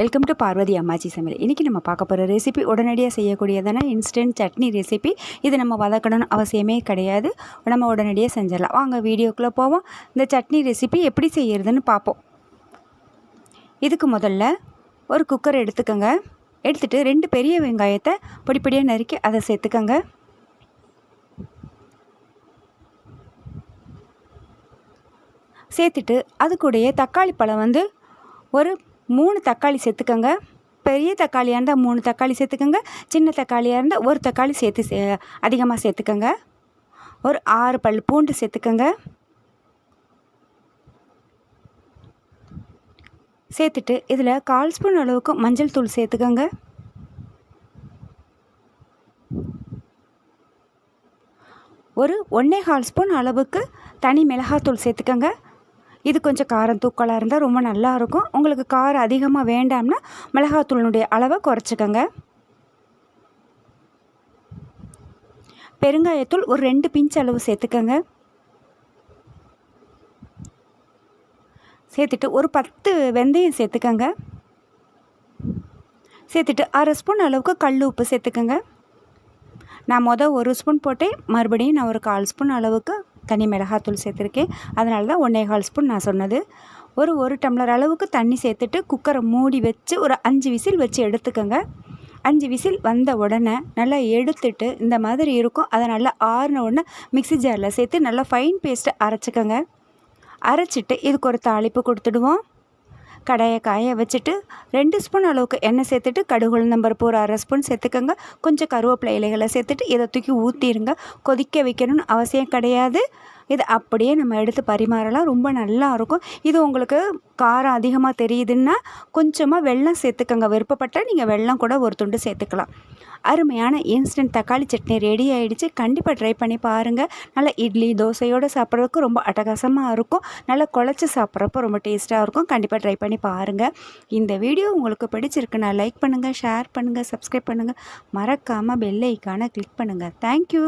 Welcome to Parvati அம்மாச்சி சமையல் இன்றைக்கி நம்ம பார்க்க போகிற ரெசிபி உடனடியாக செய்யக்கூடியதான இன்ஸ்டன்ட் சட்னி ரெசிபி இது நம்ம வதக்கணும்னு அவசியமே கிடையாது. நம்ம உடனடியாக செஞ்சிடலாம். வாங்க வீடியோக்குள்ளே போவோம். இந்த சட்னி ரெசிபி எப்படி செய்கிறதுன்னு பார்ப்போம். இதுக்கு முதல்ல ஒரு குக்கர் எடுத்துக்கோங்க. எடுத்துகிட்டு ரெண்டு பெரிய வெங்காயத்தை பொடிப்படியாக நறுக்கி அதை சேர்த்துக்கோங்க. சேர்த்துட்டு அது கூடயே தக்காளி பழம் வந்து ஒரு மூணு தக்காளி சேர்த்துக்கோங்க. பெரிய தக்காளியாக இருந்தால் மூணு தக்காளி சேர்த்துக்கோங்க. சின்ன தக்காளியாக இருந்தால் ஒரு தக்காளி சேர்த்து சே அதிகமாக சேர்த்துக்கோங்க. ஒரு ஆறு பல் பூண்டு சேர்த்துக்கோங்க. சேர்த்துட்டு இதில் கால் ஸ்பூன் அளவுக்கு மஞ்சள் தூள் சேர்த்துக்கோங்க. ஒரு ஒன்றே கால் ஸ்பூன் அளவுக்கு தனி மிளகாத்தூள் சேர்த்துக்கோங்க. இது கொஞ்சம் காரம் தூக்கலாக இருந்தால் ரொம்ப நல்லாயிருக்கும் உங்களுக்கு காரம் அதிகமாக வேண்டாம்னா மிளகாத்தூளினுடைய அளவை குறைச்சிக்கோங்க. பெருங்காயத்தூள் ஒரு ரெண்டு பிஞ்ச் அளவு சேர்த்துக்கோங்க. சேர்த்துட்டு ஒரு பத்து வெந்தயம் சேர்த்துக்கோங்க. சேர்த்துட்டு அரை ஸ்பூன் அளவுக்கு கல் உப்பு சேர்த்துக்கோங்க. நான் மொதல் ஒரு ஸ்பூன் போட்டேன். மறுபடியும் நான் ஒரு கால் ஸ்பூன் அளவுக்கு தனி மிளகாத்தூள் சேர்த்துருக்கேன். அதனால தான் ஒன்றே கால் ஸ்பூன் நான் சொன்னது. ஒரு ஒரு டம்ளர் அளவுக்கு தண்ணி சேர்த்துட்டு குக்கரை மூடி வச்சு ஒரு அஞ்சு விசில் வச்சு எடுத்துக்கோங்க. அஞ்சு விசில் வந்த உடனே நல்லா எடுத்துட்டு இந்த மாதிரி இருக்கும். அதை நல்லா ஆறின உடனே மிக்சி ஜாரில் சேர்த்து நல்லா ஃபைன் பேஸ்ட்டை அரைச்சிக்கோங்க. அரைச்சிட்டு இதுக்கு ஒரு தாளிப்பு கொடுத்துடுவோம். கடாயை காய வச்சுட்டு ரெண்டு ஸ்பூன் அளவுக்கு எண்ணெய் சேர்த்துட்டு கடுகு உளுந்தம்பருப்பு ஒரு அரை ஸ்பூன் சேர்த்துக்கோங்க. கொஞ்சம் கருவேப்பிலை இலைகளை சேர்த்துட்டு இதை தூக்கி ஊற்றிடுங்க கொதிக்க வைக்கணும்னு அவசியம் கிடையாது. இது அப்படியே நம்ம எடுத்து பரிமாறலாம். ரொம்ப நல்லா இருக்கும். இது உங்களுக்கு காரம் அதிகமாக தெரியுதுன்னா கொஞ்சமாக வெள்ளம் சேர்த்துக்கங்க. விருப்பப்பட்டால் நீங்கள் வெள்ளம் கூட ஒரு துண்டு சேர்த்துக்கலாம். அருமையான இன்ஸ்டன்ட் தக்காளி சட்னி ரெடி ஆகிடுச்சு கண்டிப்பாக ட்ரை பண்ணி பாருங்கள் நல்லா இட்லி தோசையோடு சாப்பிட்றதுக்கு ரொம்ப அட்டகாசமாக இருக்கும். நல்லா குழச்சி சாப்பிட்றப்போ ரொம்ப டேஸ்ட்டாக இருக்கும். கண்டிப்பாக ட்ரை பண்ணி பாருங்கள் இந்த வீடியோ உங்களுக்கு பிடிச்சிருக்குன்னா லைக் பண்ணுங்கள் ஷேர் பண்ணுங்கள் சப்ஸ்கிரைப் பண்ணுங்கள் மறக்காமல் பெல் ஐக்கானை கிளிக் பண்ணுங்கள் தேங்க்யூ